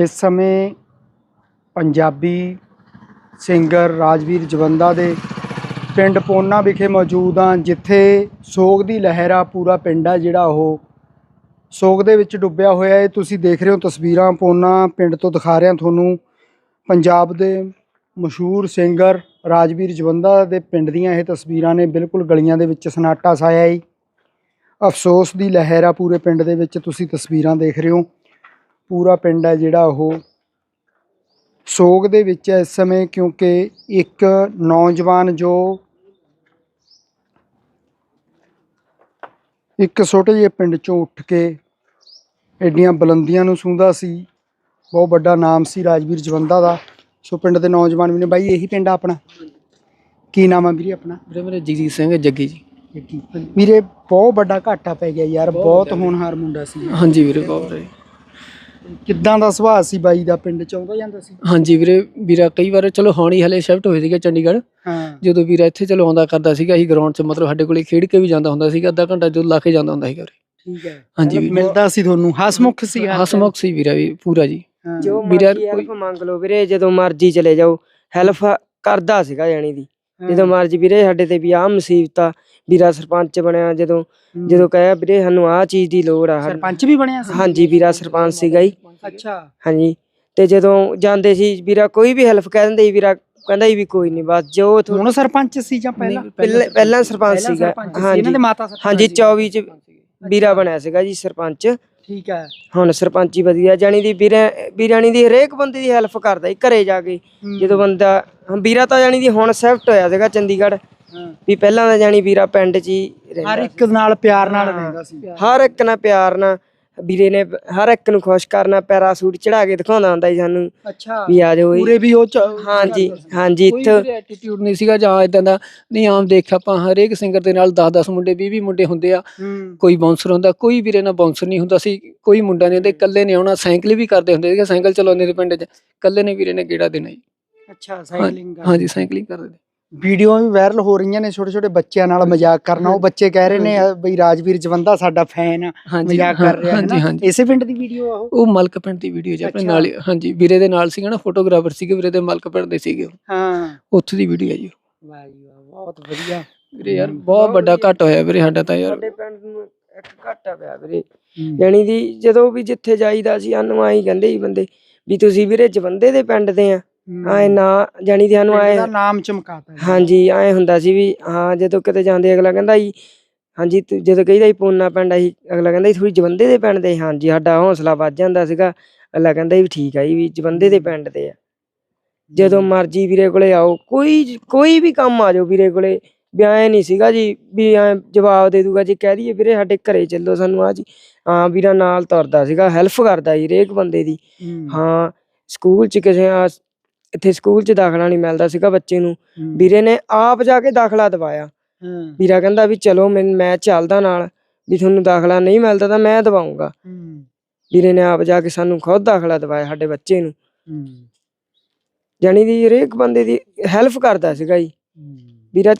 ਇਸ ਸਮੇਂ ਪੰਜਾਬੀ ਸਿੰਗਰ ਰਾਜਵੀਰ ਜਵੰਦਾ ਦੇ ਪਿੰਡ ਪੋਨਾ ਵਿਖੇ ਮੌਜੂਦ ਹਾਂ, ਜਿੱਥੇ ਸੋਗ ਦੀ ਲਹਿਰ ਆ, ਪੂਰਾ ਪਿੰਡ ਆ ਜਿਹੜਾ ਉਹ। ਸੋਗ ਦੇ ਵਿੱਚ ਡੁੱਬਿਆ ਹੋਇਆ ਹੈ ਤੁਸੀਂ ਦੇਖ ਰਹੇ ਹੋ ਤਸਵੀਰਾਂ ਪੋਨਾ ਪਿੰਡ ਤੋਂ ਦਿਖਾ ਰਿਹਾ ਤੁਹਾਨੂੰ। ਪੰਜਾਬ ਦੇ ਮਸ਼ਹੂਰ ਸਿੰਗਰ ਰਾਜਵੀਰ ਜਵੰਦਾ ਦੇ ਪਿੰਡ ਦੀਆਂ ਇਹ ਤਸਵੀਰਾਂ ਨੇ ਬਿਲਕੁਲ ਗਲੀਆਂ ਦੇ ਵਿੱਚ ਸਨਾਟਾ ਸਾਇਆ ਹੈ ਅਫਸੋਸ ਦੀ ਲਹਿਰ ਆ ਪੂਰੇ ਪਿੰਡ ਦੇ ਵਿੱਚ, ਤੁਸੀਂ ਤਸਵੀਰਾਂ ਦੇਖ ਰਹੇ ਹੋ। ਪੂਰਾ ਪਿੰਡ ਹੈ ਜਿਹੜਾ ਉਹ। ਸੋਗ ਦੇ ਵਿੱਚ ਹੈ ਇਸ ਸਮੇਂ ਕਿਉਂਕਿ ਇੱਕ ਨੌਜਵਾਨ ਜੋ ਇੱਕ ਛੋਟੇ ਜਿਹੇ ਪਿੰਡ ਚੋਂ ਉੱਠ ਕੇ ਐਡੀਆਂ ਬੁਲੰਦੀਆਂ ਨੂੰ ਛੂੰਹਦਾ ਸੀ। ਬਹੁਤ ਵੱਡਾ ਨਾਮ ਸੀ ਰਾਜਵੀਰ ਜਵੰਦਾ ਦਾ। ਸੋ ਪਿੰਡ ਦੇ ਨੌਜਵਾਨ ਵੀ ਨੇ। ਬਾਈ ਇਹੀ ਪਿੰਡ ਆ ਆਪਣਾ? ਕੀ ਨਾਮ ਆ ਵੀਰੇ ਆਪਣਾ? ਵੀਰੇ ਮੇਰੇ ਜਗਜੀਤ ਸਿੰਘ ਜੱਗੀ ਜੀ। ਵੀਰੇ ਬਹੁਤ ਵੱਡਾ ਘਾਟਾ ਪੈ ਗਿਆ ਯਾਰ। ਬਹੁਤ ਹੋਣਹਾਰ ਮੁੰਡਾ ਸੀ। ਹਾਂਜੀ ਵੀਰੇ ਬਹੁਤ ਕਿੱਦਾਂ ਦਾ ਸੁਭਾਅ ਸੀ ਬਾਈ ਦਾ? ਪਿੰਡ ਚ ਆਉਂਦਾ ਜਾਂਦਾ ਸੀ? ਹਾਂਜੀ ਵੀਰੇ ਵੀਰਾ ਕਈ ਵਾਰ ਚਲੋ ਹੁਣ ਹਲੇ ਸ਼ਿਫਟ ਹੋਏ ਸੀਗੇ ਚੰਡੀਗੜ੍ਹ। ਹਾਂ। ਜਦੋਂ ਵੀਰਾ ਇੱਥੇ ਚਲੋ ਆਉਂਦਾ ਕਰਦਾ ਸੀਗਾ ਅਸੀਂ ਗਰਾਊਂਡ 'ਚ ਮਤਲਬ ਸਾਡੇ ਕੋਲੇ ਖੇਡ ਕੇ ਵੀ ਜਾਂਦਾ ਹੁੰਦਾ ਸੀਗਾ ਅੱਧਾ ਘੰਟਾ ਜਦੋਂ ਲਾ ਕੇ ਜਾਂਦਾ ਹੁੰਦਾ ਸੀਗਾ ਵੀਰੇ ਠੀਕ ਹੈ। ਹਾਂਜੀ। ਮਤਲਬ ਵੀਰੇ। ਮਿਲਦਾ ਸੀ ਤੁਹਾਨੂੰ? ਹਸਮੁਖ ਸੀ ਹਰ ਹਸਮੁਖ ਸੀ ਵੀਰਾ ਵੀ ਪੂਰਾ ਜੀ। ਹਾਂ। ਜੋ ਵੀਰੇ ਮਰਜ਼ੀ ਕੋਈ- ਹੈਲਪ ਮੰਗ ਲਓ ਵੀਰੇ ਜਦੋਂ ਮਰਜ਼ੀ ਚਲੇ ਜਾਓ। ਹੈਲਪ ਕਰਦਾ ਸੀਗਾ ਜਾਣੀ ਦੀ। ਜਦੋਂ ਮਰਜ਼ੀ ਵੀਰੇ ਸਾਡੇ ਤੇ ਵੀ ਆਹ ਮੁਸੀਬਤ ਆ ਵੀਰਾ ਸਰਪੰਚ ਬਣਿਆ ਜਦੋਂ। ਜਦੋਂ ਕਹਿਆ ਵੀਰੇ ਸਾਨੂੰ ਆਹ ਚੀਜ਼ ਦੀ ਲੋੜ ਆ ਸਰਪੰਚ ਵੀ ਬਣਿਆ ਸੀ? ਹਾਂਜੀ ਵੀਰਾ ਸਰਪੰਚ ਸੀਗਾ ਜੀ। ਅੱਛਾ। ਹਾਂਜੀ ਤੇ ਜਦੋਂ ਜਾਂਦੇ ਸੀ ਵੀਰਾ ਕੋਈ ਵੀ ਹੈਲਪ ਕਹਿ ਦਿੰਦੇ ਸੀ ਵੀਰਾ ਕਹਿੰਦਾ ਸੀ ਵੀ ਕੋਈ ਨਹੀਂ ਬਸ ਜੋ ਹੁਣ ਸਰਪੰਚ ਸੀ ਜਾਂ ਪਹਿਲਾਂ? ਪਹਿਲਾਂ ਸਰਪੰਚ ਸੀਗਾ। ਹਾਂਜੀ ਇਹਨਾਂ ਦੇ ਮਾਤਾ ਸਰਪੰਚ ਹਾਂਜੀ ਸੀ। 24 ਚ ਵੀਰਾ ਬਣਿਆ ਸੀਗਾ ਜੀ ਸਰਪੰਚ। ਠੀਕ ਹੈ। ਹੁਣ ਸਰਪੰਚੀ ਵਧੀਆ ਜਾਣੀ ਦੀ ਵੀਰਾ ਵੀਰਾਣੀ ਦੀ ਹਰੇਕ ਬੰਦੇ ਦੀ ਹੈਲਪ ਕਰਦਾ ਘਰੇ ਜਾ ਕੇ। ਜਦੋਂ ਬੰਦਾ ਵੀਰਾ ਤਾਂ ਜਾਣੀ ਦੀ ਹੁਣ ਸ਼ਿਫਟ ਹੋਇਆ ਸੀਗਾ ਚੰਡੀਗੜ੍ਹ। ਵੀ ਪਹਿਲਾਂ ਤਾਂ ਜਾਣੀ ਵੀਰਾ ਪਿੰਡ 'ਚ ਹੀ ਹਰ ਰਹਿੰਦਾ ਇੱਕ ਨਾਲ ਪਿਆਰ ਨਾਲ। ਰਹਿੰਦਾ ਸੀ। ਹਰ ਇੱਕ ਨਾਲ ਪਿਆਰ ਨਾਲ ਵੀਰੇ ਨੇ ਹਰ ਇੱਕ ਨੂੰ ਖੁਸ਼ ਕਰਨਾ ਪੈਰਾਸੂਟ ਚੜਾ ਕੇ ਦਿਖਾਉਂਦਾ ਹੁੰਦਾ ਸੀ ਸਾਨੂੰ। ਅੱਛਾ। ਵੀ ਆ ਜਾਓ ਜੀ। ਪੂਰੇ ਵੀ ਉਹ ਚ ਹਾਂਜੀ ਹਾਂਜੀ ਕੋਈ ਇੱਥੇ ਐਟੀਟਿਊਡ ਨਹੀਂ ਸੀਗਾ ਜਾਂ ਇਦਾਂ ਦਾ ਨਹੀਂ ਆਮ ਦੇਖ ਆਪਾਂ ਹਰੇਕ ਸਿੰਗਰ ਦੇ ਨਾਲ 10-10 ਮੁੰਡੇ 20-20 ਮੁੰਡੇ ਹੁੰਦੇ ਆ। ਹੂੰ। ਕੋਈ ਬਾਉਂਸਰ ਹੁੰਦਾ ਕੋਈ ਵੀਰੇ ਨਾਲ ਬਾਉਂਸਰ ਨਹੀਂ ਹੁੰਦਾ ਸੀ। ਕੋਈ ਮੁੰਡਾ ਨਹੀਂ ਹੁੰਦੇ ਇਕੱਲੇ ਨੇ ਆਉਣਾ ਸਾਈਕਲ ਵੀ ਕਰਦੇ ਹੁੰਦੇ ਸੀਗੇ ਸਾਈਕਲ ਚਲਾਉਂਦੇ ਸੀ ਪਿੰਡ 'ਚ। ਇਕੱਲੇ ਨੇ ਵੀਰੇ ਨੇ ਗੇੜਾ ਦੇਣਾ ਜੀ। ਅੱਛਾ ਸਾਈਕਲਿੰਗ ਹਾਂਜੀ ਸਾਈਕਲਿੰਗ ਕਰਦੇ। ਸੀ। ਵੀਡੀਓ ਵੀ ਵਾਇਰਲ ਹੋ ਰਹੀਆਂ ਨੇ ਛੋਟੇ ਛੋਟੇ ਬੱਚਿਆਂ ਨਾਲ ਮਜ਼ਾਕ ਕਰਨਾ। ਉਹ ਬੱਚੇ ਕਹਿ ਰਹੇ ਨੇ ਬਈ ਰਾਜਵੀਰ ਜਵੰਦਾ ਸਾਡਾ ਫੈਨ ਆ ਮਜ਼ਾਕ ਕਰ ਰਿਹਾ ਹੈ ਹਾਂਜੀ ਨਾ ਹਾਂਜੀ। ਇਸੇ ਪਿੰਡ ਦੀ ਵੀਡੀਓ ਆ ਉਹ? ਮਲਕ ਪਿੰਡ ਦੀ ਵੀਡੀਓ ਜੀ ਆਪਣੇ। ਨਾਲ ਹੀ- ਹਾਂਜੀ ਵੀਰੇ ਦੇ ਨਾਲ ਸੀਗਾ ਨਾ ਫੋਟੋਗ੍ਰਾਫਰ ਸੀਗੇ ਵੀਰੇ ਦੇ ਮਲਕ ਪਿੰਡ ਦੇ ਸੀਗੇ। ਹਾਂ। ਉੱਥੋਂ ਦੀ ਵੀਡੀਓ ਹੈ ਜੀ। ਵਾਹ ਜੀ ਵਾਹ ਬਹੁਤ ਵਧੀਆ। ਵੀਰੇ ਯਾਰ ਬਹੁਤ ਵੱਡਾ ਘੱਟ ਹੋਇਆ ਵੀਰੇ ਸਾਡਾ ਤਾਂ ਯਾਰ। ਸਾਡੇ ਪਿੰਡ ਨੂੰ ਇੱਕ ਘਾਟਾ ਪਿਆ ਵੀਰੇ। ਹੂੰ। ਜਾਣੀ ਦੀ ਜਦੋਂ ਵੀ ਜਿੱਥੇ ਜਾਈਦਾ ਸੀ ਸਾਨੂੰ ਆਈ ਕਹਿੰਦੇ ਸੀ ਬੰਦੇ ਵੀ ਤੁਸੀਂ ਵੀਰੇ ਜਵੰਦੇ ਦੇ ਪਿੰਡ ਦੇ ਆ। ਆਏ ਨਾ ਜਾਣੀ ਦੀ ਸਾਨੂੰ ਪਿੰਡ ਆਏ ਦਾ ਨਾਮ ਚਮਕਾਤਾ ਹੈ। ਹਾਂਜੀ ਐ ਹੁੰਦਾ ਸੀ ਵੀ ਹਾਂ ਜਦੋਂ ਕਿਤੇ ਜਾਂਦੇ ਅਗਲਾ ਕਹਿੰਦਾ ਜੀ ਹਾਂਜੀ ਤੂੰ- ਜਦੋਂ ਕਹੀਦਾ ਸੀ ਪੂਨਾ ਪਿੰਡ ਆਹੀ ਅਗਲਾ ਕਹਿੰਦਾ ਥੋੜੀ ਜਵੰਦੇ ਦੇ ਪਿੰਡ ਦੇ ਹਾਂਜੀ ਸਾਡਾ ਹੌਸਲਾ ਵੱਧ ਜਾਂਦਾ ਸੀਗਾ। ਅਗਲਾ ਕਹਿੰਦਾ ਵੀ ਠੀਕ ਆ ਜੀ ਵੀ ਜਵੰਦੇ ਦੇ ਪਿੰਡ ਦੇ ਆ। ਜਦੋਂ ਮਰਜ਼ੀ ਵੀਰੇ ਕੋਲੇ ਆਓ ਕੋਈ ਕੋਈ ਵੀ ਕੰਮ ਆ ਜਾਓ ਵੀਰੇ ਕੋਲੇ ਵੀ ਐ ਨਹੀਂ ਸੀਗਾ ਜੀ ਵੀ ਐ ਜਵਾਬ ਦੇ ਦੂਗਾ ਜੀ ਕਹਿ ਦਈਏ ਵੀਰੇ ਸਾਡੇ ਘਰੇ ਚੱਲੋ ਸਾਨੂੰ ਆ ਜੀ। ਹਾਂ ਵੀਰਾ ਨਾਲ ਤੁਰਦਾ ਸੀਗਾ ਹੈਲਪ ਕਰਦਾ ਜੀ ਹਰੇਕ ਬੰਦੇ ਦੀ। ਹੂੰ। ਹਾਂ ਸਕੂਲ ਚ ਕਿਸੇ ਆ ਇੱਥੇ ਸਕੂਲ ਚ ਦਾਖਲਾ ਨਹੀਂ ਮਿਲਦਾ ਸੀਗਾ ਬੱਚੇ ਨੂੰ। ਵੀਰੇ ਨੇ ਆਪ ਜਾ ਕੇ ਦਾਖਲਾ ਦਵਾਇਆ। ਵੀਰਾ ਕਹਿੰਦਾ ਵੀ ਚਲੋ ਮੈਂ ਮੈਂ ਚੱਲਦਾ ਨਾਲ ਵੀ ਤੁਹਾਨੂੰ ਦਾਖਲਾ ਨਹੀਂ ਮਿਲਦਾ ਤਾਂ ਮੈਂ ਦਵਾਉਂਗਾ। ਵੀਰੇ ਨੇ ਆਪ ਜਾ ਕੇ ਸਾਨੂੰ ਖੁਦ ਦਾਖਲਾ ਦਵਾਇਆ ਸਾਡੇ ਬੱਚੇ ਨੂੰ। ਜਾਣੀ ਦੀ ਹਰੇਕ ਬੰਦੇ ਦੀ ਹੈਲਪ ਕਰਦਾ ਸੀਗਾ ਜੀ। ਵੀਰਾ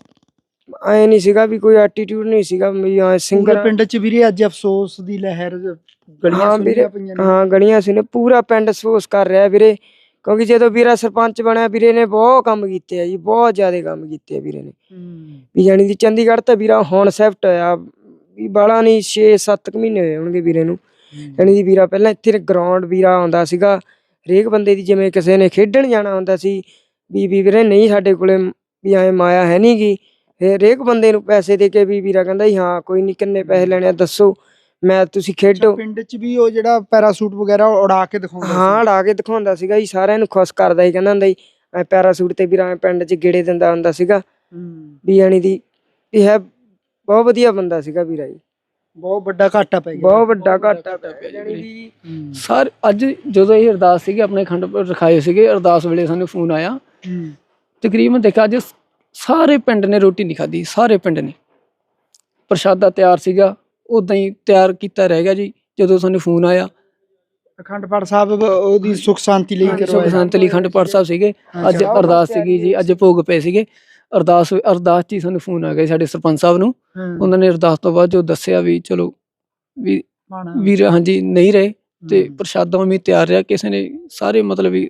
ਐ ਨਹੀਂ ਸੀਗਾ ਵੀ ਕੋਈ ਐਟੀਟਿਊਡ ਨਹੀਂ ਸੀਗਾ ਵੀ ਪੂਰੇ ਸਿੰਗਰ ਪਿੰਡ ਚ ਵੀਰੇ ਅੱਜ ਅਫਸੋਸ ਦੀ ਲਹਿਰ ਗਲੀਆਂ ਸੁਣੀਆਂ ਵੀਰੇ, ਪਈਆਂ ਨੇ ਹਾਂ ਗਣੀਆਂ ਸੀ ਨੇ ਪੂਰਾ ਪਿੰਡ ਅਫਸੋਸ ਕਰ ਰਿਹਾ ਵੀਰੇ ਕਿਉਂਕਿ ਜਦੋਂ ਵੀਰਾ ਸਰਪੰਚ ਬਣਿਆ ਵੀਰੇ ਨੇ ਬਹੁਤ ਕੰਮ ਕੀਤੇ ਆ ਜੀ ਬਹੁਤ ਜ਼ਿਆਦਾ ਕੰਮ ਕੀਤੇ ਆ ਵੀਰੇ ਨੇ। ਵੀ ਜਾਣੀ ਦੀ ਚੰਡੀਗੜ੍ਹ ਤਾਂ ਵੀਰਾ ਹੁਣ ਸ਼ਿਫਟ ਹੋਇਆ ਵੀ ਬਾਲਾ ਨਹੀਂ 6-7 ਮਹੀਨੇ ਹੋਏ ਹੋਣਗੇ ਵੀਰੇ ਨੂੰ। ਜਾਣੀ ਦੀ ਵੀਰਾ ਪਹਿਲਾਂ ਇੱਥੇ ਗਰਾਊਂਡ ਵੀਰਾ ਆਉਂਦਾ ਸੀਗਾ ਹਰੇਕ ਬੰਦੇ ਦੀ ਜਿਵੇਂ ਕਿਸੇ ਨੇ ਖੇਡਣ ਜਾਣਾ ਹੁੰਦਾ ਸੀ ਵੀ ਵੀ ਵੀਰੇ ਨਹੀਂ ਸਾਡੇ ਕੋਲੇ ਵੀ ਐ ਮਾਇਆ ਹੈ ਨੀ ਗੀ। ਫਿਰ ਹਰੇਕ ਬੰਦੇ ਨੂੰ ਪੈਸੇ ਦੇ ਕੇ ਵੀ ਵੀਰਾ ਕਹਿੰਦਾ ਸੀ ਹਾਂ ਕੋਈ ਨਹੀਂ ਕਿੰਨੇ ਪੈਸੇ ਲੈਣੇ ਆ ਦੱਸੋ। ਮੈਂ ਤੁਸੀਂ ਖੇਡੋ। ਪਿੰਡ ਚ ਵੀ ਉਹ ਜਿਹੜਾ ਪੈਰਾਸੂਟ ਵਗੈਰਾ ਉਡਾ ਕੇ ਦਿਖਾਉਂਦਾ ਹਾਂ ਲਾ ਕੇ ਦਿਖਾਉਂਦਾ ਸੀਗਾ ਜੀ ਸਾਰਿਆਂ ਨੂੰ ਖੁਸ਼ ਕਰਦਾ ਸੀ ਕਹਿੰਦਾ ਹੁੰਦਾ ਸੀ ਐ ਪੈਰਾਸੂਟ ਤੇ ਵੀਰਾ ਐਂ ਪਿੰਡ 'ਚ ਗੇੜੇ ਦਿੰਦਾ ਹੁੰਦਾ ਸੀਗਾ। ਹੂੰ। ਵੀ ਜਾਣੀ ਦੀ ਇਹ ਹੈ ਬਹੁਤ ਵਧੀਆ ਬੰਦਾ ਸੀਗਾ ਵੀਰਾ ਜੀ। ਬਹੁਤ ਵੱਡਾ ਘਾਟਾ ਪੈ ਗਿਆ। ਬਹੁਤ ਵੱਡਾ ਘਾਟਾ ਘਾਟਾ ਪਿਆ ਜੀ। ਸਰ ਅੱਜ ਜਦੋਂ ਇਹ ਅਰਦਾਸ ਸੀਗੇ ਆਪਣੇ ਖੰਡ ਪਰ ਰਖਾਏ ਸੀਗੇ ਅਰਦਾਸ ਵੇਲੇ ਸਾਨੂੰ ਫੋਨ ਆਇਆ। ਹੂੰ। ਤਕਰੀਬਨ ਦੇਖਿਆ ਅੱਜ ਸਾਰੇ ਪਿੰਡ ਨੇ ਰੋਟੀ ਨਹੀਂ ਖਾਧੀ ਸਾਰੇ ਪਿੰਡ ਨੇ। ਪ੍ਰਸ਼ਾਦਾ ਤਿਆਰ ਸੀਗਾ ਉਦਾਂ ਹੀ ਤਿਆਰ ਕੀਤਾ ਰਹਿ ਗਿਆ ਜੀ ਜਦੋਂ ਸਾਨੂੰ ਫੋਨ ਆਇਆ ਅਖੰਡ ਪਾਠ ਸਾਹਿਬ ਉਹਦੀ ਸੁਖ ਸ਼ਾਂਤੀ ਲਈ ਸੁਖ ਕਰਵਾਇਆ ਸੰਤ ਲਈ ਖੰਡ ਪਾਠ ਸਾਹਿਬ ਸੀਗੇ ਅੱਜ। ਅਰਦਾਸ ਸੀਗੀ ਜੀ ਅੱਜ ਭੋਗ ਪਏ ਸੀਗੇ ਅਰਦਾਸ ਅਰਦਾਸ 'ਚ ਹੀ ਸਾਨੂੰ ਫੋਨ ਆ ਗਿਆ ਸਾਡੇ ਸਰਪੰਚ ਸਾਹਿਬ ਨੂੰ। ਉਹਨਾਂ ਨੇ ਅਰਦਾਸ ਤੋਂ ਬਾਅਦ ਜੋ ਦੱਸਿਆ ਵੀ ਚਲੋ ਵੀ। ਵੀਰ ਹਾਂਜੀ ਨਹੀਂ ਰਹੇ ਤੇ। ਪ੍ਰਸ਼ਾਦਾ ਉਵੇਂ ਤਿਆਰ ਰਿਹਾ ਕਿਸੇ ਨੇ ਸਾਰੇ ਮਤਲਬ ਵੀ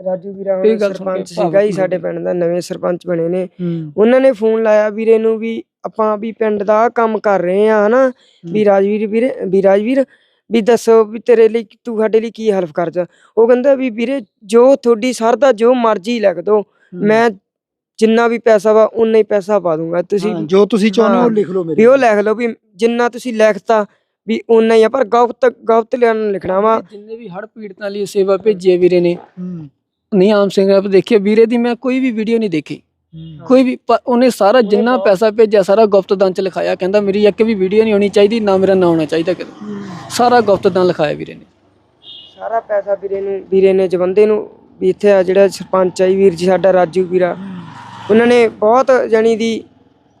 ਰਾਜੂ ਵੀਰਾ ਹੁਣ ਸਰਪੰਚ ਸੀਗਾ ਜੀ ਹੋ ਸਾਡੇ। ਪਿੰਡ ਦਾ ਨਵੇਂ ਸਰਪੰਚ ਬਣੇ ਨੇ ਉਹਨਾਂ ਨੇ ਫੋਨ ਲਾਇਆ ਵੀਰੇ ਨੂੰ ਵੀ ਆਪਾਂ ਵੀ ਪਿੰਡ ਦਾ ਕੰਮ ਕਰ ਰਹੇ ਆ ਹਨਾ? ਵੀ ਰਾਜਵੀਰ ਵੀਰੇ ਵੀ ਰਾਜਵੀਰ ਵੀ ਦੱਸੋ ਵੀ ਤੇਰੇ ਲਈ ਤੂੰ ਸਾਡੇ ਲਈ ਕੀ ਹੈਲਪ ਕਰ ਜਾ। ਉਹ ਕਹਿੰਦਾ ਵੀ ਵੀਰੇ ਜੋ ਤੁਹਾਡੀ ਸਰਦਾ ਜੋ ਮਰਜ਼ੀ ਲਿਖ ਦੋ ਮੈਂ ਜਿੰਨਾ ਵੀ ਪੈਸਾ ਵਾ ਉਨਾ ਹੀ ਪੈਸਾ ਪਾ ਦੂੰਗਾ। ਤੁਸੀਂ ਜੋ ਤੁਸੀਂ ਚਾਹੁੰਦੇ ਹੋ ਲਿਖ ਲਓ ਮੇਰੇ ਵੀ ਉਹ ਲਿਖ ਲਓ ਵੀ ਜਿੰਨਾ ਤੁਸੀਂ ਲਿਖਤਾ ਵੀ ਉਨਾ ਹੀ ਆ। ਪਰ ਗਲਤ ਗਲਤ ਲਿਖਣ ਲਿਖਣਾ ਵਾ। ਜਿੰਨੇ ਵੀ ਹੜ ਪੀੜਤਾਂ ਲਈ ਸੇਵਾ ਭੇਜੀ ਹੈ ਵੀਰੇ ਨੇ। ਆਮ ਸਿੰਘ ਆਪ ਦੇਖਿਆ ਵੀਰੇ ਦੀ ਮੈਂ ਕੋਈ ਵੀ ਵੀਡੀਓ ਨਹੀਂ ਦੇਖੀ। ਕੋਈ ਵੀ ਉਹਨੇ ਸਾਰਾ ਜਿੰਨਾ ਪੈਸਾ ਭੇਜਿਆ ਸਾਰਾ ਗੁਪਤਦਾਨ ਚ ਲਿਖਾਇਆ ਕਹਿੰਦਾ ਮੇਰੀ ਇੱਕ ਵੀ ਵੀਡੀਓ ਨਹੀਂ ਹੋਣੀ ਚਾਹੀਦੀ ਨਾ ਮੇਰਾ ਨਾਂ ਹੋਣਾ ਚਾਹੀਦਾ ਕਿਤੇ। ਸਾਰਾ ਗੁਪਤਦਾਨ ਲਿਖਾਇਆ ਵੀਰੇ ਨੇ। ਸਾਰਾ ਪੈਸਾ ਵੀਰੇ ਨੂੰ ਵੀਰੇ ਨੇ ਜਵੰਦੇ ਨੂੰ ਵੀ ਇੱਥੇ ਆ ਜਿਹੜਾ ਸਰਪੰਚ ਆ ਜੀ ਵੀਰ ਜੀ ਸਾਡਾ ਰਾਜੂ ਵੀਰਾ। ਉਹਨਾਂ ਨੇ ਬਹੁਤ ਜਣੀ ਦੀ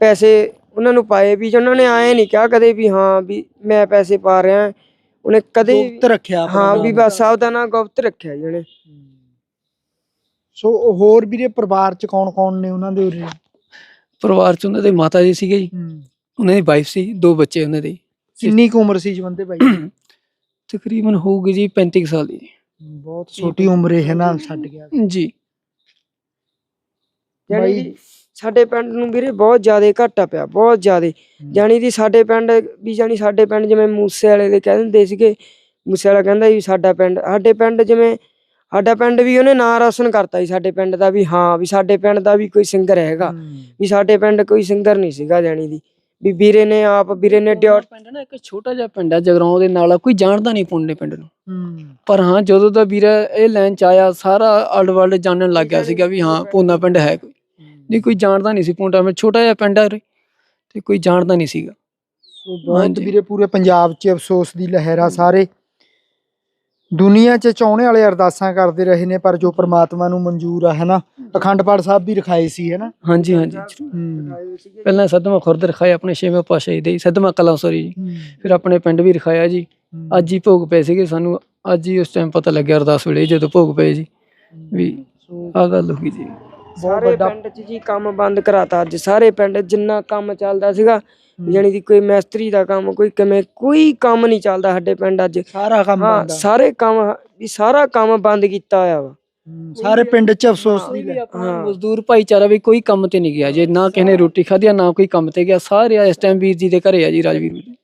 ਪੈਸੇ ਉਹਨਾਂ ਨੂੰ ਪਾਏ ਵੀ ਉਹਨਾਂ ਨੇ ਆਏ ਨਹੀਂ ਕਿਹਾ ਕਦੇ ਵੀ ਹਾਂ ਵੀ ਮੈਂ ਪੈਸੇ ਪਾ ਰਿਹਾ ਉਹਨੇ ਕਦੇ ਗੁਪਤ ਰੱਖਿਆ ਹਾਂ ਵੀ। ਬਸ ਆਪਦਾ ਨਾਂ ਗੁਪਤ ਰੱਖਿਆ ਜੀ ਉਹਨੇ। ਸੋ ਹੋਰ ਵੀਰੇ ਪਰਿਵਾਰ ਚ ਕੌਣ ਕੌਣ ਨੇ ਉਹਨਾਂ ਦੇ ਉਰੇ? ਪਰਿਵਾਰ ਚ ਉਹਨਾਂ ਦੇ ਮਾਤਾ ਜੀ ਸੀਗੇ ਜੀ। ਹੂੰ। ਉਹਨਾਂ ਦੀ ਵਾਈਫ ਸੀ ਦੋ ਬੱਚੇ ਉਹਨਾਂ ਦੇ। ਕਿੰਨੀ ਕੁ ਉਮਰ ਸੀ ਜਵੰਦੇ ਭਾਈ? ਦੀ? ਤਕਰੀਬਨ ਹੋਊਗੀ ਜੀ 35 ਕੁ ਸਾਲ ਦੀ ਬਹੁਤ ਛੋਟੀ ਉਮਰੇ ਹੈ ਨਾ ਛੱਡ ਗਿਆ। ਜੀ। ਜਾਣੀ ਬਾਈ- ਸਾਡੇ ਪਿੰਡ ਨੂੰ ਵੀਰੇ ਬਹੁਤ ਜ਼ਿਆਦਾ ਘਾਟਾ ਪਿਆ ਬਹੁਤ ਜ਼ਿਆਦਾ। ਜਾਣੀ ਦੀ ਸਾਡੇ ਪਿੰਡ ਵੀ ਜਾਣੀ ਸਾਡੇ ਪਿੰਡ ਜਿਵੇਂ ਮੂਸੇ ਵਾਲੇ ਦੇ ਕਹਿ ਦਿੰਦੇ ਸੀਗੇ। ਮੂਸੇ ਵਾਲਾ ਕਹਿੰਦਾ ਵੀ ਸਾਡਾ ਪਿੰਡ ਸਾਡੇ ਪਿੰਡ ਜਿਵੇਂ ਸਾਡਾ ਪਿੰਡ ਵੀ ਉਹਨੇ ਨਾਂ ਰੋਸ਼ਨ ਕਰਤਾ ਸੀ ਸਾਡੇ ਪਿੰਡ ਦਾ ਵੀ ਹਾਂ ਵੀ ਸਾਡੇ ਪਿੰਡ ਦਾ ਵੀ ਕੋਈ ਸਿੰਗਰ ਹੈਗਾ। ਵੀ ਸਾਡੇ ਪਿੰਡ ਕੋਈ ਸਿੰਗਰ ਨਹੀਂ ਸੀਗਾ ਜਾਣੀ ਦੀ। ਵੀ ਵੀਰੇ ਨੇ ਆਪ ਵੀਰੇ ਨੇ ਡਿਓ ਪਿੰਡ ਨਾ ਇੱਕ ਛੋਟਾ ਜਿਹਾ ਪਿੰਡ ਹੈ ਜਗਰਾਉਂ ਦੇ ਨਾਲ ਕੋਈ ਜਾਣਦਾ ਨਹੀਂ ਪੁੰਨੇ ਪਿੰਡ ਨੂੰ। ਪਰ ਹਾਂ ਜਦੋਂ ਦਾ ਵੀਰਾ ਇਹ ਲਾਈਨ ਚ ਆਇਆ ਸਾਰਾ ਆਲ ਵਰਲਡ ਜਾਣਨ ਲੱਗ ਗਿਆ ਸੀਗਾ ਵੀ ਹਾਂ ਪੂਨਾ ਪਿੰਡ ਹੈ ਕੋਈ। ਨਹੀਂ ਕੋਈ ਜਾਣਦਾ ਨਹੀਂ ਸੀ ਪੂਨਾ ਪਿੰਡ ਛੋਟਾ ਜਿਹਾ ਪਿੰਡ ਹੈ ਤੇ ਕੋਈ ਜਾਣਦਾ ਨਹੀਂ ਸੀਗਾ। ਸੋ ਬਹੁਤ। ਵੀਰੇ ਪੂਰੇ ਪੰਜਾਬ 'ਚ ਅਫਸੋਸ ਦੀ ਲਹਿਰ ਆ ਸਾਰੇ। ਦੁਨੀਆ 'ਚ ਚਾਹੁਣੇ ਵਾਲੇ ਅਰਦਾਸਾਂ ਕਰਦੇ ਰਹੇ ਨੇ ਪਰ ਜੋ ਪ੍ਰਮਾਤਮਾ ਨੂੰ ਮਨਜ਼ੂਰ ਆ ਹੈਨਾ? ਅਖੰਡ ਪਾਠ ਸਾਹਿਬ ਵੀ ਰਖਾਏ ਸੀ ਹੈਨਾ? ਹਾਂਜੀ ਹਾਂਜੀ ਪਹਿਲਾਂ ਸਦਮਾ ਖੁਰਦ ਰਖਾਇਆ ਆਪਣੇ ਛੇਵੇਂ ਪਾਸ਼ਾ ਦੇ ਸਦਮਾ ਕਲਾਂ ਸੋਰੀ ਜੀ। ਫਿਰ ਆਪਣੇ ਪਿੰਡ ਵੀ ਰਖਾਇਆ ਜੀ। ਅੱਜ ਹੀ ਭੋਗ ਪਏ ਸੀਗੇ ਸਾਨੂੰ ਅੱਜ ਹੀ ਉਸ ਟਾਈਮ ਪਤਾ ਲੱਗਿਆ ਅਰਦਾਸ ਵੇਲੇ ਜਦੋਂ ਭੋਗ ਪਏ ਜੀ। ਵੀ ਆ ਗੱਲ ਹੋ ਗਈ ਜੀ। ਸਾਰੇ ਪਿੰਡ 'ਚ ਜੀ ਕੰਮ ਬੰਦ ਕਰਾਤਾ ਅੱਜ ਸਾਰੇ ਪਿੰਡ ਜਿੰਨਾ ਕੰਮ ਚੱਲਦਾ ਸੀਗਾ ਜਾਣੀ ਦੀ ਕੋਈ ਮਿਸਤਰੀ ਦਾ ਕੰਮ ਕੋਈ ਕਿਵੇਂ ਕੋਈ ਕੰਮ ਨਹੀਂ ਚੱਲਦਾ ਸਾਡੇ ਪਿੰਡ ਅੱਜ। ਸਾਰਾ ਕੰਮ ਹਾਂ ਬੰਦ। ਸਾਰੇ ਕੰਮ ਵੀ ਸਾਰਾ ਕੰਮ ਬੰਦ ਕੀਤਾ ਹੋਇਆ ਵਾ। ਸਾਰੇ ਪਿੰਡ 'ਚ ਅਫਸੋਸ ਦੀ ਲਹਿਰ ਆਪਣਾ ਹਾਂ। ਮਜ਼ਦੂਰ ਭਾਈਚਾਰਾ ਵੀ ਕੋਈ ਕੰਮ ਤੇ ਨਹੀਂ ਗਿਆ ਜੇ ਨਾ ਕਿਸੇ ਨੇ ਰੋਟੀ ਖਾਧੀ ਆ, ਨਾ ਕੋਈ ਕੰਮ ਤੇ ਗਿਆ। ਸਾਰੇ ਇਸ ਟਾਈਮ ਵੀਰ ਜੀ ਦੇ ਘਰੇ ਆ ਜੀ ਰਾਜਵੀਰ ਵੀਰ ਦੇ।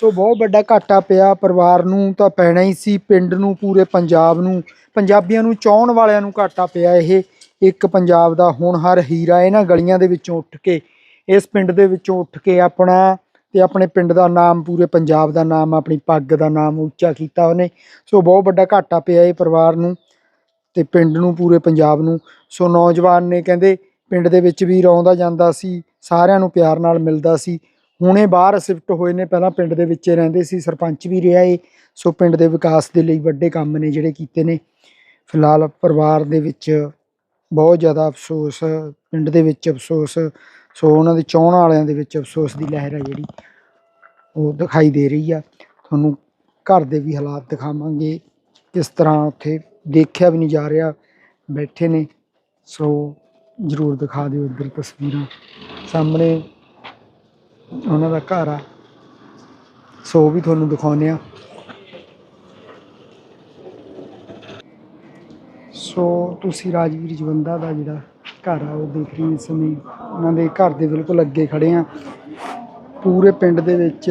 ਸੋ ਬਹੁਤ ਵੱਡਾ ਘਾਟਾ ਪਿਆ ਪਰਿਵਾਰ ਨੂੰ ਤਾਂ ਪੈਣਾ ਹੀ ਸੀ ਪਿੰਡ ਨੂੰ ਪੂਰੇ ਪੰਜਾਬ ਨੂੰ। ਪੰਜਾਬੀਆਂ ਨੂੰ ਚਾਹਣ ਵਾਲਿਆਂ ਨੂੰ ਘਾਟਾ ਪਿਆ ਇਹ। ਇੱਕ ਪੰਜਾਬ ਦਾ ਹੋਣਹਾਰ ਹੀਰਾ ਇਹਨਾਂ ਗਲੀਆਂ ਦੇ ਵਿੱਚੋਂ ਉੱਠ ਕੇ ਇਸ ਪਿੰਡ ਦੇ ਵਿੱਚੋਂ ਉੱਠ ਕੇ ਆਪਣਾ ਤੇ ਆਪਣੇ ਪਿੰਡ ਦਾ ਨਾਮ, ਪੂਰੇ ਪੰਜਾਬ ਦਾ ਨਾਮ, ਆਪਣੀ ਪੱਗ ਦਾ ਨਾਮ ਉੱਚਾ ਕੀਤਾ ਉਹਨੇ। ਸੋ ਬਹੁਤ ਵੱਡਾ ਘਾਟਾ ਪਿਆ ਇਹ ਪਰਿਵਾਰ ਨੂੰ ਤੇ ਪਿੰਡ ਨੂੰ, ਪੂਰੇ ਪੰਜਾਬ ਨੂੰ। ਸੋ ਨੌਜਵਾਨ ਨੇ ਕਹਿੰਦੇ, ਪਿੰਡ ਦੇ ਵਿੱਚ ਵੀ ਰੌਂਦਾ ਜਾਂਦਾ ਸੀ, ਸਾਰਿਆਂ ਨੂੰ ਪਿਆਰ ਨਾਲ ਮਿਲਦਾ ਸੀ। ਹੁਣੇ ਬਾਹਰ ਸ਼ਿਫਟ ਹੋਏ ਨੇ, ਪਹਿਲਾਂ ਪਿੰਡ ਦੇ ਵਿੱਚ ਰਹਿੰਦੇ ਸੀ, ਸਰਪੰਚ ਵੀ ਰਿਹਾ ਏ। ਸੋ ਪਿੰਡ ਦੇ ਵਿਕਾਸ ਦੇ ਲਈ ਵੱਡੇ ਕੰਮ ਨੇ ਜਿਹੜੇ ਕੀਤੇ ਨੇ। ਫਿਲਹਾਲ ਪਰਿਵਾਰ ਦੇ ਵਿੱਚ ਬਹੁਤ ਜ਼ਿਆਦਾ ਅਫਸੋਸ, ਪਿੰਡ ਦੇ ਵਿੱਚ ਅਫਸੋਸ, ਸੋ ਉਹਨਾਂ ਦੇ ਚਾਹਣ ਵਾਲਿਆਂ ਦੇ ਵਿੱਚ ਅਫਸੋਸ ਦੀ ਲਹਿਰ ਹੈ ਜਿਹੜੀ, ਉਹ ਦਿਖਾਈ ਦੇ ਰਹੀ ਆ। ਤੁਹਾਨੂੰ ਘਰ ਦੇ ਵੀ ਹਾਲਾਤ ਦਿਖਾਵਾਂਗੇ। ਕਿਸ ਤਰ੍ਹਾਂ ਉੱਥੇ ਦੇਖਿਆ ਵੀ ਨਹੀਂ ਜਾ ਰਿਹਾ, ਬੈਠੇ ਨੇ, ਸੋ ਜ਼ਰੂਰ ਦਿਖਾ ਦਿਓ ਇੱਧਰ ਤਸਵੀਰਾਂ। ਸਾਹਮਣੇ ਉਹਨਾਂ ਦਾ ਘਰ ਆ। ਸੋ ਵੀ ਤੁਹਾਨੂੰ ਦਿਖਾਉਂਦੇ ਆ। ਸੋ ਤੁਸੀਂ ਰਾਜਵੀਰ ਜਵੰਦਾ ਦਾ ਜਿਹੜਾ ਘਰ ਆ, ਉਹ ਦੇਖ ਰਹੇ ਹੋ ਇਸ ਸਮੇਂ ਉਹਨਾਂ ਦੇ ਘਰ ਦੇ ਬਿਲਕੁਲ ਅੱਗੇ ਖੜੇ ਆ। ਪੂਰੇ ਪਿੰਡ ਦੇ ਵਿੱਚ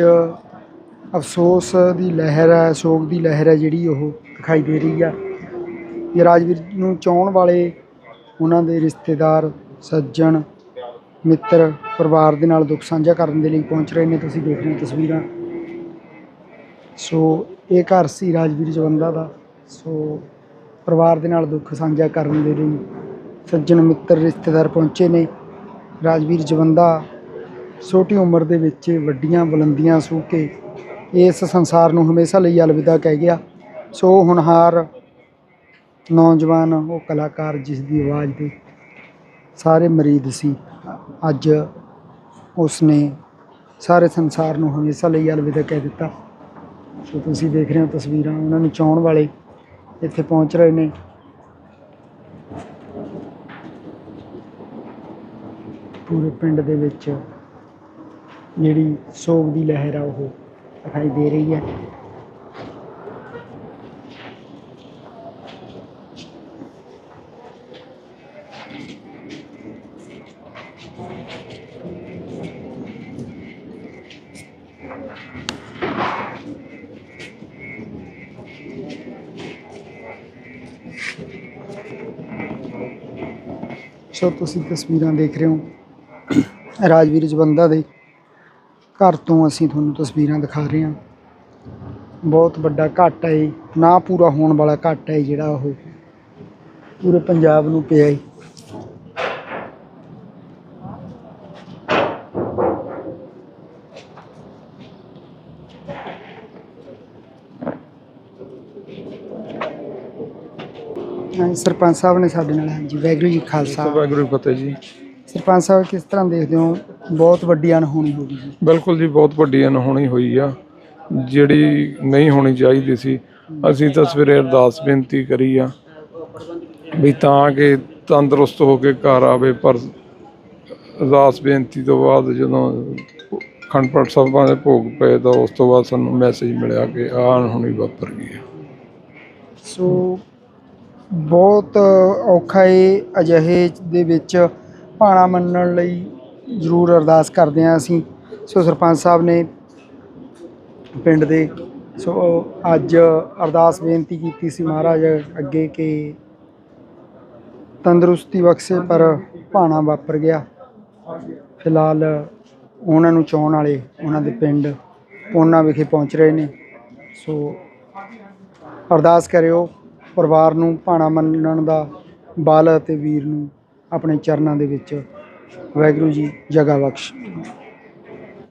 ਅਫਸੋਸ ਦੀ ਲਹਿਰ ਹੈ ਸੋਗ ਦੀ ਲਹਿਰ ਹੈ ਜਿਹੜੀ ਉਹ ਦਿਖਾਈ ਦੇ ਰਹੀ ਆ। ਇਹ ਰਾਜਵੀਰ ਨੂੰ ਚਾਹਣ ਵਾਲੇ ਉਹਨਾਂ ਦੇ ਰਿਸ਼ਤੇਦਾਰ, ਸੱਜਣ, ਮਿੱਤਰ, ਪਰਿਵਾਰ ਦੇ ਨਾਲ ਦੁੱਖ ਸਾਂਝਾ ਕਰਨ ਦੇ ਲਈ ਪਹੁੰਚ ਰਹੇ ਨੇ। ਤੁਸੀਂ ਦੇਖ ਰਹੇ ਹੋ ਤਸਵੀਰਾਂ। ਸੋ ਇਹ ਘਰ ਸੀ ਰਾਜਵੀਰ ਜਵੰਦਾ ਦਾ। ਸੋ ਪਰਿਵਾਰ ਦੇ ਨਾਲ ਦੁੱਖ ਸਾਂਝਾ ਕਰਨ ਦੇ ਲਈ ਸੱਜਣ ਮਿੱਤਰ ਰਿਸ਼ਤੇਦਾਰ ਪਹੁੰਚੇ ਨੇ। ਰਾਜਵੀਰ ਜਵੰਦਾ ਛੋਟੀ ਉਮਰ ਦੇ ਵਿੱਚ ਵੱਡੀਆਂ ਬੁਲੰਦੀਆਂ ਛੂਹ ਕੇ ਇਸ ਸੰਸਾਰ ਨੂੰ ਹਮੇਸ਼ਾ ਲਈ ਅਲਵਿਦਾ ਕਹਿ ਗਿਆ। ਸੋ ਹੁਨਹਾਰ ਨੌਜਵਾਨ ਉਹ ਕਲਾਕਾਰ ਜਿਸ ਦੀ ਆਵਾਜ਼ ਦੇ ਸਾਰੇ ਮਰੀਦ ਸੀ, ਅੱਜ ਉਸਨੇ ਸਾਰੇ ਸੰਸਾਰ ਨੂੰ ਹਮੇਸ਼ਾ ਲਈ ਅਲਵਿਦਾ ਕਹਿ ਦਿੱਤਾ। ਸੋ ਤੁਸੀਂ ਦੇਖ ਰਹੇ ਹੋ ਤਸਵੀਰਾਂ ਉਹਨਾਂ ਨੂੰ ਚਾਹਣ ਵਾਲੇ ਇੱਥੇ ਪਹੁੰਚ ਰਹੇ ਨੇ। ਪੂਰੇ ਪਿੰਡ ਦੇ ਵਿੱਚ ਜਿਹੜੀ ਸੋਗ ਦੀ ਲਹਿਰ ਆ ਉਹ ਦਿਖਾਈ ਦੇ ਰਹੀ ਹੈ। ਸੋ ਤੁਸੀਂ ਤਸਵੀਰਾਂ ਦੇਖ ਰਹੇ ਹੋ ਰਾਜਵੀਰ ਜਵੰਦਾ ਦੇ ਘਰ ਤੋਂ ਅਸੀਂ ਤੁਹਾਨੂੰ ਤਸਵੀਰਾਂ ਦਿਖਾ ਰਹੇ ਹਾਂ। ਬਹੁਤ ਵੱਡਾ ਘਾਟਾ ਹੈ ਨਾ ਪੂਰਾ ਹੋਣ ਵਾਲਾ ਘਾਟਾ ਹੈ ਜਿਹੜਾ ਉਹ। ਪੂਰੇ ਪੰਜਾਬ ਨੂੰ ਪਿਆ ਹੈ। ਸਰਪੰਚ ਸਾਹਿਬ ਨੇ ਸਾਡੇ ਨਾਲ ਹਾਂਜੀ ਵਾਹਿਗੁਰੂ ਜੀ ਖਾਲਸਾ। ਵਾਹਿਗੁਰੂ ਜੀ ਕੀ ਫਤਿਹ ਜੀ। ਸਰਪੰਚ ਸਾਹਿਬ ਕਿਸ ਤਰ੍ਹਾਂ ਦੇਖਦੇ ਹੋ? ਬਹੁਤ ਵੱਡੀ ਅਣਹੋਣੀ ਹੋ ਗਈ ਜੀ। ਬਿਲਕੁਲ ਜੀ ਬਹੁਤ ਵੱਡੀ ਅਨਹੋਣੀ ਹੋਈ ਆ। ਜਿਹੜੀ ਨਹੀਂ ਹੋਣੀ ਚਾਹੀਦੀ ਸੀ ਅਸੀਂ ਤਾਂ ਸਵੇਰੇ ਅਰਦਾਸ ਬੇਨਤੀ ਕਰੀ ਆ ਵੀ ਤਾਂ ਕਿ ਤੰਦਰੁਸਤ ਹੋ ਕੇ ਘਰ ਆਵੇ ਪਰ ਅਰਦਾਸ ਬੇਨਤੀ ਤੋਂ ਬਾਅਦ ਜਦੋਂ ਖੰਡਪੜ ਸਾਹਿਬਾਂ ਦੇ ਭੋਗ ਪਏ ਤਾਂ ਉਸ ਤੋਂ ਬਾਅਦ ਸਾਨੂੰ ਮੈਸੇਜ ਮਿਲਿਆ ਕਿ ਆਹ ਅਣਹੋਣੀ ਵਾਪਰ ਗਈ ਹੈ ਸੋ ਬਹੁਤ ਔਖਾ ਏ ਅਜਿਹੇ ਦੇ ਵਿੱਚ ਭਾਣਾ ਮੰਨਣ ਲਈ ਜ਼ਰੂਰ ਅਰਦਾਸ ਕਰਦੇ ਹਾਂ ਅਸੀਂ। ਸੋ ਸਰਪੰਚ ਸਾਹਿਬ ਨੇ ਪਿੰਡ ਦੇ, ਸੋ ਅੱਜ ਅਰਦਾਸ ਬੇਨਤੀ ਕੀਤੀ ਸੀ ਮਹਾਰਾਜ ਅੱਗੇ ਕਿ ਤੰਦਰੁਸਤੀ ਬਖਸ਼ੇ, ਪਰ ਭਾਣਾ ਵਾਪਰ ਗਿਆ। ਫਿਲਹਾਲ ਉਹਨਾਂ ਨੂੰ ਚਾਹੁਣ ਵਾਲੇ ਉਹਨਾਂ ਦੇ ਪਿੰਡ ਉਹਨਾਂ ਵਿਖੇ ਪਹੁੰਚ ਰਹੇ ਨੇ। ਸੋ ਅਰਦਾਸ ਕਰਿਓ। ਪਰਿਵਾਰ ਨੂੰ, ਭਾਣਾ ਮੰਨਣ ਦਾ, ਬਾਲ ਅਤੇ ਵੀਰ ਨੂੰ ਆਪਣੇ ਚਰਨਾਂ ਦੇ ਵਿੱਚ। ਵਾਹਿਗੁਰੂ ਜੀ, ਜਗਾ ਬਖਸ਼।